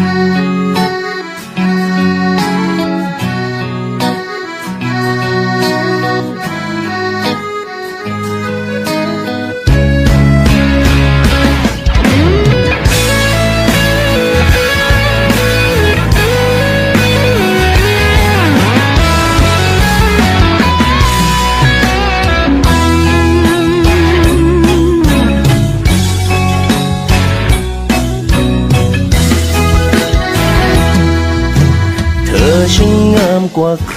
เ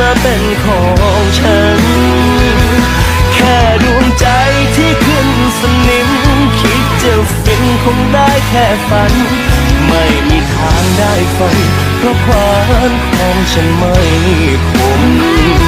มาเป็นของฉัน แค่ดวงใจที่ขึ้นสนิม คิดจะฟินคงได้แค่ฝัน ไม่มีทางได้ฟังเพราะความของฉันไม่คม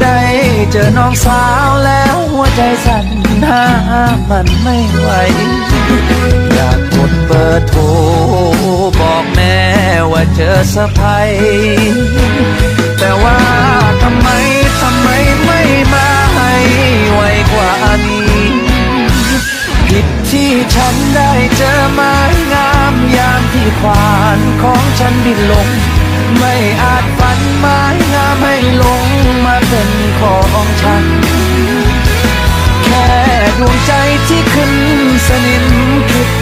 ได้เจอน้องสาวแล้วหัวใจสั่นห้ามมันไม่ไหว อยากกดเบอร์โทรบอกแม่ว่าเจอสะพายแต่ว่าทำไมทำไมไม่มาให้ไวกว่านี้ ผิดที่ฉันได้เจอไม้งามยามที่ควานของฉันบินลง ไม่อาจฝันไม้งามให้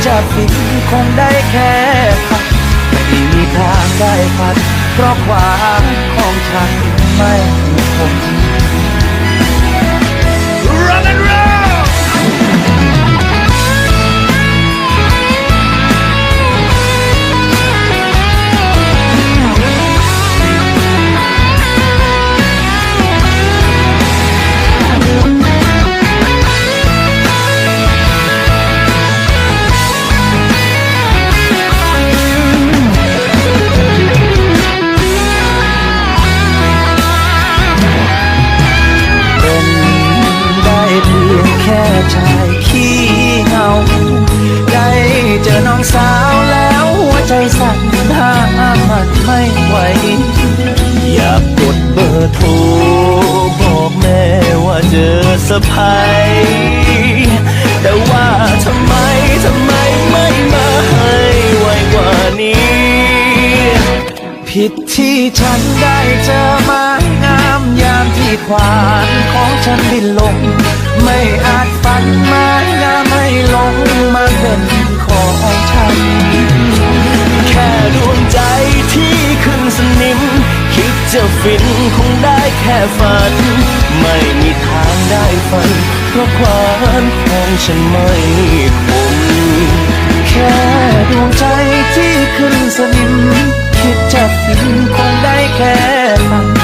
จะฟินคงได้แค่พักไม่มีทางได้พัด เพราะความของฉันไม่คงะพายแต่ว่าทำไมทำไมไม่มาให้ไวกว่านี้ ผิดที่ฉันได้เจอไม้งามยามที่ควานของฉันบินลง ไม่อาจฝันไม้งามให้ลงมาเป็นของฉัน แค่ดวงใจที่ขึ้นสนิม จะฟินคงได้แค่ฝัน ไม่มีทางได้ฝัน เพราะความของฉันไม่คมแค่ดวงใจที่ขึ้นสนิมคิดจะฟินคงได้แค่ฝัน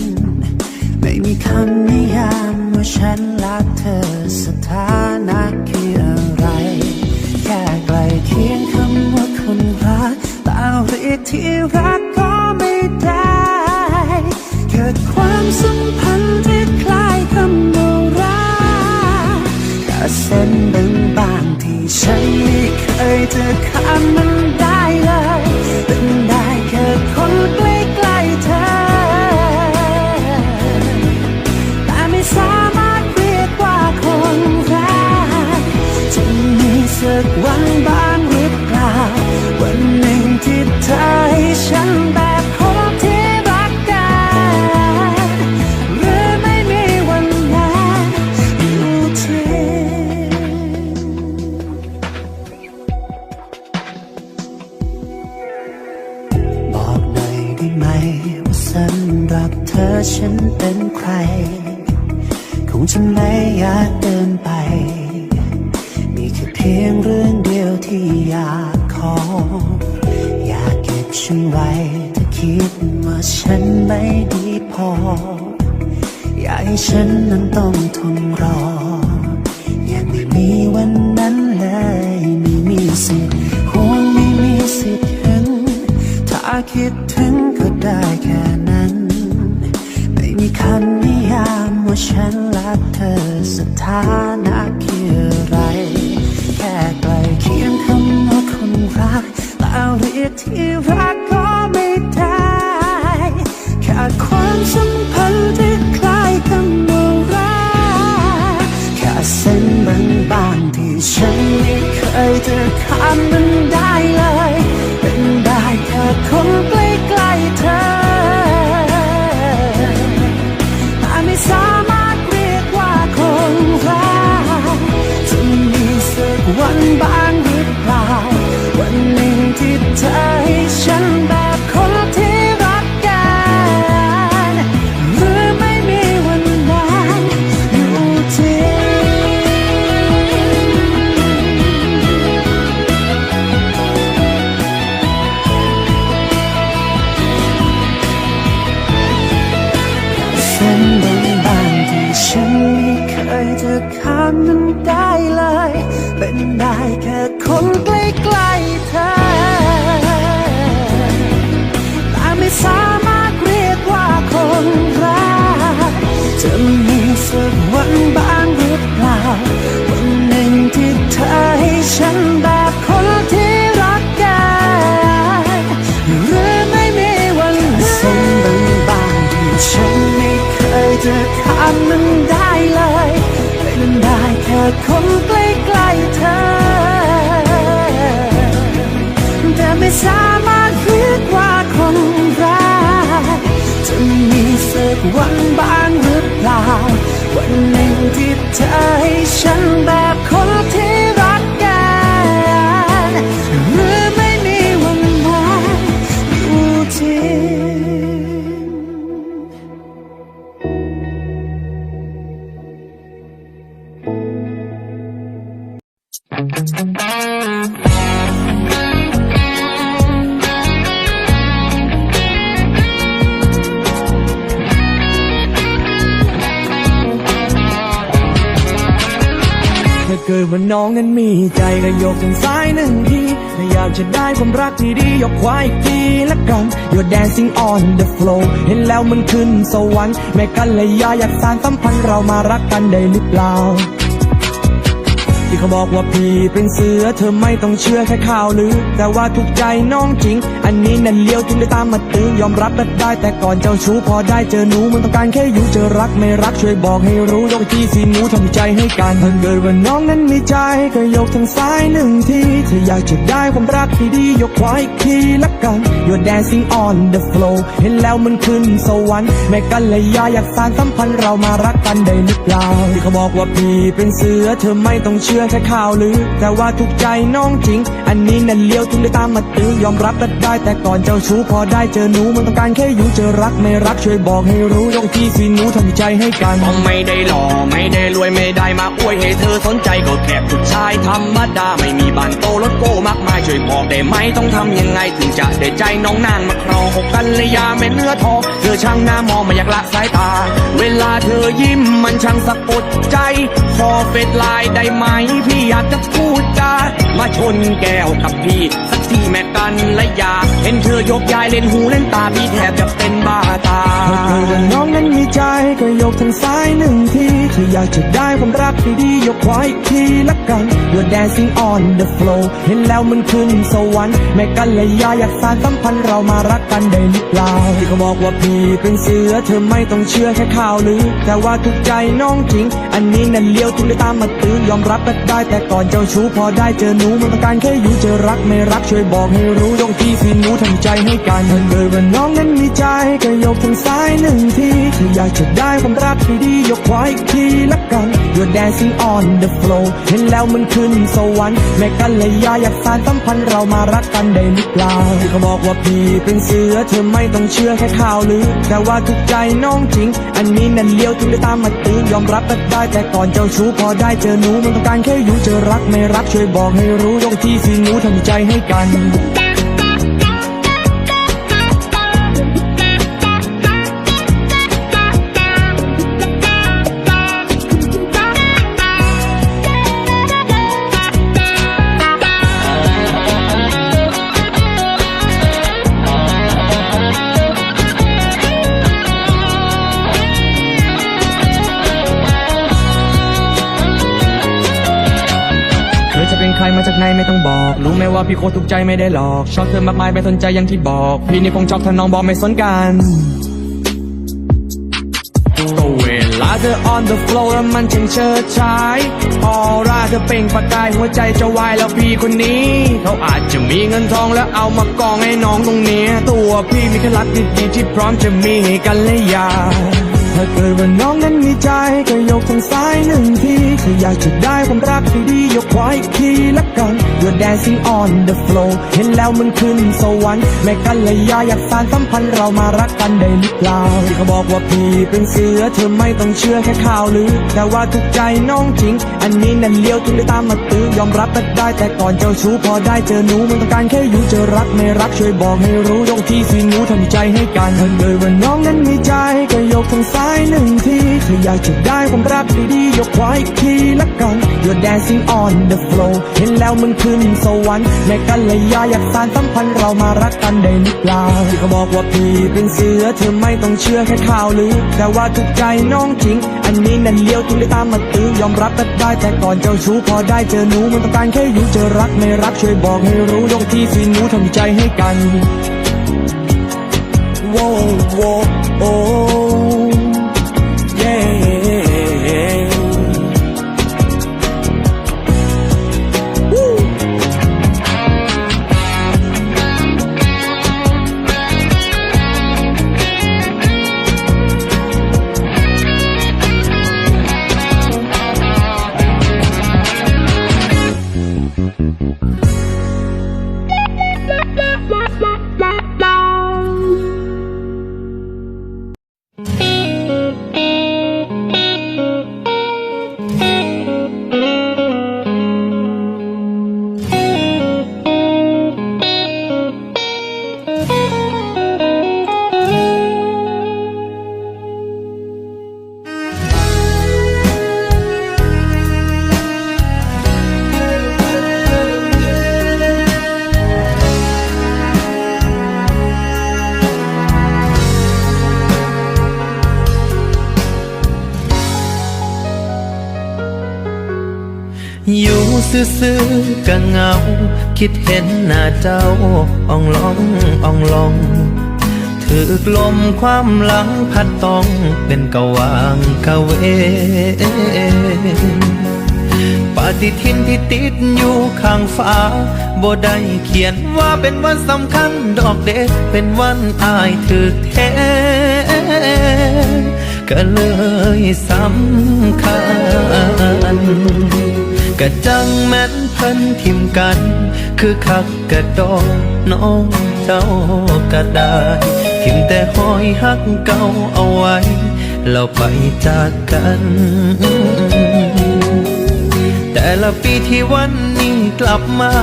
ไม่มีคำนิยามว่าฉันรักเธอสถานะคือ ให้ฉันนั้นต้องทนรอยังไม่มีวันนั้นเลยไม่มีสิทธิ์คงไม่มีสิทธิ์เห็นถ้าคิดถึงก็ได้แค่นั้น ไม่มีคำนิยามว่าฉันรักเธอสถาน เคยจะข้ามมันได้เลย เป็นได้แค่คนใกล้ๆเธอแต่ไม่สามารถเรียกว่าคนรักจะมีสักวันบ้าง เข้ามมันได้เลยไม่นได้แค่คนใกล้ๆเธอ แต่ไม่สามารถเรียกว่าคนรักจะมีสักวันบ้างหรือเปล่า วันหนึ่งที่เธอให้ฉันแบบ ถ้าเกิดว่าน้องนั้นมีใจก็ยกทางซ้ายหนึ่งทีถ้าอยากจะได้ความรักที่ดียกขวาอีกทีละกัน You're dancing on the floor เห็นแล้วมันขึ้นสวรรค์แม่กันเลยยาอยากสร้างสัมพันธ์เรามารักกันได้หรือเปล่า ที่เขาบอกว่าพี่เป็นเสือเธอไม่ต้องเชื่อแค่ข่าวลือ แต่ว่าถูกใจน้องจริง อันนี้นั่นเลี้ยวถึงได้ตามมาตื้อยอมรับก็ได้ แต่ก่อนเจ้าชู้พอได้เจอหนูมันต้องการแค่อยู่เจอรักไม่รักช่วยบอกให้รู้ยกที่สีหนูทำใจให้กันถ้าเกิดว่าน้องนั้นมีใจก็ยกทางซ้ายหนึ่งทีถ้าอยากจะได้ความรักที่ดียกขวาอีกทีละกัน You're dancing on the floor เห็นแล้วมันขึ้นสวรรค์แม่กันเลยยาอยากสานสัมพันธ์เรามารักกันได้หรือเปล่าที่เขาบอกว่าพี่เป็นเสือเธอไม่ต้องเชื่อแค่ข่าวลือ แต่ว่าถูกใจน้องจริง อันนี้นั่นเลี้ยวถึงได้ตามมาตื้อยอมรับก็ได้ แต่ก่อนเจ้าชู้พอได้เจอหนูมันต้องการแค่อยู่เจอรักไม่รักช่วยบอกให้รู้ยกที่สีหนูทำใจให้กันไม่ได้หล่อไม่ได้รวยไม่ได้มาอวยให้เธอสนใจก็แค่ผู้ชายธรรมดาไม่มีบ้านโตรถโก้มากมายช่วยบอกได้ไหมต้องทำยังไงถึงจะได้ใจน้องนางมาครองอกกันเลยยาไม่เนื้อทองเธอช่างหน้ามองไม่อยากละสายตา เวลาเธอยิ้มมันช่างสะกดใจขอเฟดไลน์ได้ไหมพี่อยากจะพูดจามาชนแก้วกับพี่สักทีแม่กันและยาเห็นเธอยกยายเล่นหูเล่นตาพี่แทบจะเป็นบ้าตาถ้เกิดว่าน้องนั้นมีใจก็ยกทางซ้ายหนึ่งทีถ้าอยากจะได้ความรักที่ดียกขวาอีกทีละกัน You're dancing on the floor เห็นแล้วมันขึ้นสวรรค์แม่กันเลยยาอยากสานสัมพันธ์เรามารักกันได้หรือเปล่าที่เขาบอกว่าพี่เป็นเสือเธอไม่ต้องเชื่อแค่ข่าวลือแต่ว่าถูกใจน้องจริง อันนี้นั่นเลี้ยวถึงได้ตามมาตื้อยอมรับก็ได้แต่ก่อนเจ้าชู้พอได้เจอหนูมันต้องการแค่อยู่เจอรักไม่รักช่วยบอกให้รู้ยกที่สีหนูทำใจให้กันถ้าเกิดว่าน้องนั้นมีใจก็ยกทางซ้ายหนึ่งทีถ้าอยากจะได้ความรักที่ดียกขวาอีกทีละกัน You're dancing on the floor เห็นแล้วมันขึ้นสวรรค์แม่กันเลยยาอยากสานสัมพันธ์เรามารักกันได้หรือเปล่าเขาบอกว่าพี่เป็นเสือเธอไม่ต้องเชื่อแค่ข่าวลือแต่ว่าถูกใจน้องจริง อันนี้นั่นเลี้ยวถึงได้ตามมาตื้อยอมรับก็ได้แต่ก่อนเจ้าชู้พอได้เจอหนูมันต้องการแค่อยู่จะรักไม่รักช่วยบอกให้รู้ยกที่สีหนูทำใจให้กัน มาจากไหนไม่ต้องบอก รู้ไหมว่าพี่โคตรถูกใจไม่ได้หลอก ชอบเธอมากมายไม่สนใจอย่างที่บอก พี่นี่คงชอบถ้าน้องบอกไม่สนกันก็เวลาเธอ on the floor แล้วมันช่างเชิดชายออร่าเธอเปล่งประกายหัวใจจะวายแล้วพี่คนนี้ เขาอาจจะมีเงินทองแล้วเอามากองให้น้องตรงเนี้ย ตัวพี่มีแค่รักดีๆที่พร้อมจะมีให้กันและยา ถ้าเกิดว่าน้องนั้นมีใจ ก็ยกทางซ้ายหนึ่งทีถ้าอยากจะได้ความรักที่ดียกขวาอีกทีละกัน You're dancing on the floor เห็นแล้วมันขึ้นสวรรค์แม่กันเลยยาอยากสานสัมพันธ์เรามารักกันได้หรือเปล่าที่เขาบอกว่าพี่เป็นเสือเธอไม่ต้องเชื่อแค่ข่าวลือ แต่ว่าถูกใจน้องจริง อันนี้นั่นเลี้ยวถึงได้ตามมาตื้อยอมรับก็ได้แต่ก่อนเจ้าชู้พอได้เจอหนูมันต้องการแค่อยู่เจอรักไม่รักช่วยบอกให้รู้ยกที่สีหนูทำใจให้กันถ้าเกิดว่าน้องนั้นมีใจก็ยกทางซ้ายหนึ่งทีถ้าอยากจะได้ความรักดีๆยกขวาอีกทีละกัน You're dancing on the floor เห็นแล้วมันขึ้นสวรรค์แม่กันเลยยาอยากสานสัมพันธ์เรามารักกันได้หรือเปล่าที่เขาบอกว่าพี่เป็นเสือเธอไม่ต้องเชื่อแค่ข่าวลือแต่ว่าถูกใจน้องจริง อันนี้นั่นเลี้ยวถึงได้ตามมาตื้อยอมรับก็ได้แต่ก่อนเจ้าชู้พอได้เจอหนูมันต้องการแค่อยู่เจอรักไม่รักช่วยบอกให้รู้ยกที่สีหนูทำใจให้กันโว้โซื่อก็เหงา คิดเห็นหน้าเจ้าอ่องลองอ่องลองถือกลมความหลังพัดต้องเป็นกะวางกะเวปฏิทินที่ติดอยู่ข้างฟ้าบ่ได้เขียนว่าเป็นวันสำคัญดอกเด็เป็นวันอายถึกแท้ก็เลยสำคัญ กะจังแม่นเพิ่นทิมกัน คือคักกะดอกน้องเจ้าก็ได้ทิมแต่หอยหักเก่าเอาไว้แล้วไปจากกัน แต่ละปีที่วันนี้กลับมา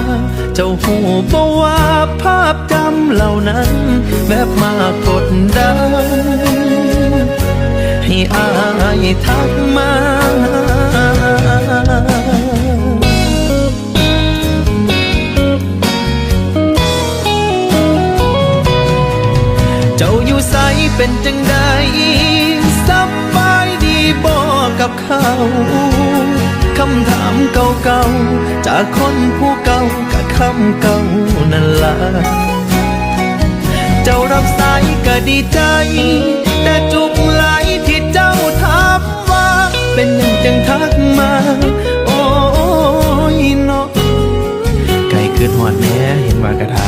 เจ้าหูบอกว่าภาพจำเหล่านั้นแบบมากดดันให้อายทักมา เป็นจังใดสบายดีบอกกับเขาคำถามเก่าๆ จากคนผู้เก่ากับคำเก่านั่นละเจ้ารับสายก็ดีใจ แต่จุกไหลที่เจ้าทับว่า เป็นยังจังทักมา โอ้ยเนาะไก่เกิดหอดแม่เห็นว่ากระทย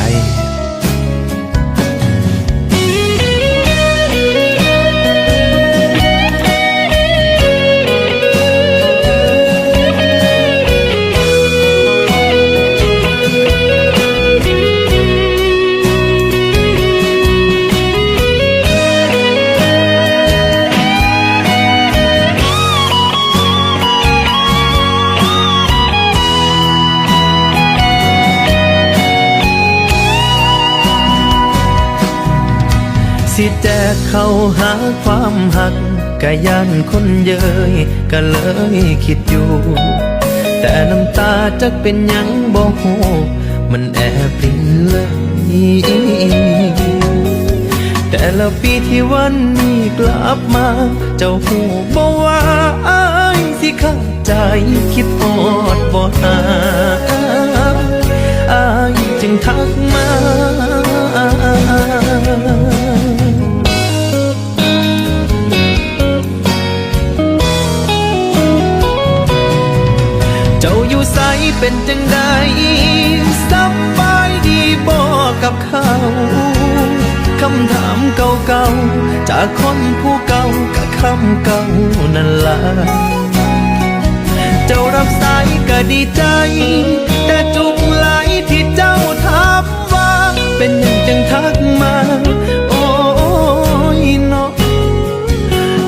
สิแจกเข้าหาความหักกะยันคนเยยก็เลยคิดอยู่ แต่น้ำตาจะเป็นยังบ่ฮู้มันแอบรินเลยแต่ละปีที่วันนี้กลับมา เจ้าหูบอกว่าอายสิเข้าใจคิดอดบ่หาอายจึงทักมา จากคนผู้เก่ากับคำเก่านั่นละเจ้ารับสายก็ดีใจ แต่จุกไหลที่เจ้าทับว่า เป็นยังจังทักมา โอ้ยเนาะ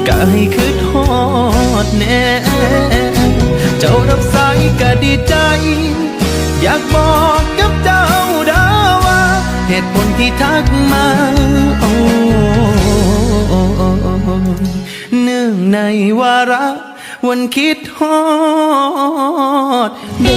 ก็ให้คืดฮอดแน่เจ้ารับสายก็ดีใจ อยากบอกกับเจ้าดาว่า เหตุผลที่ทักมาโอ้ ในวาระวันคิดฮอดเด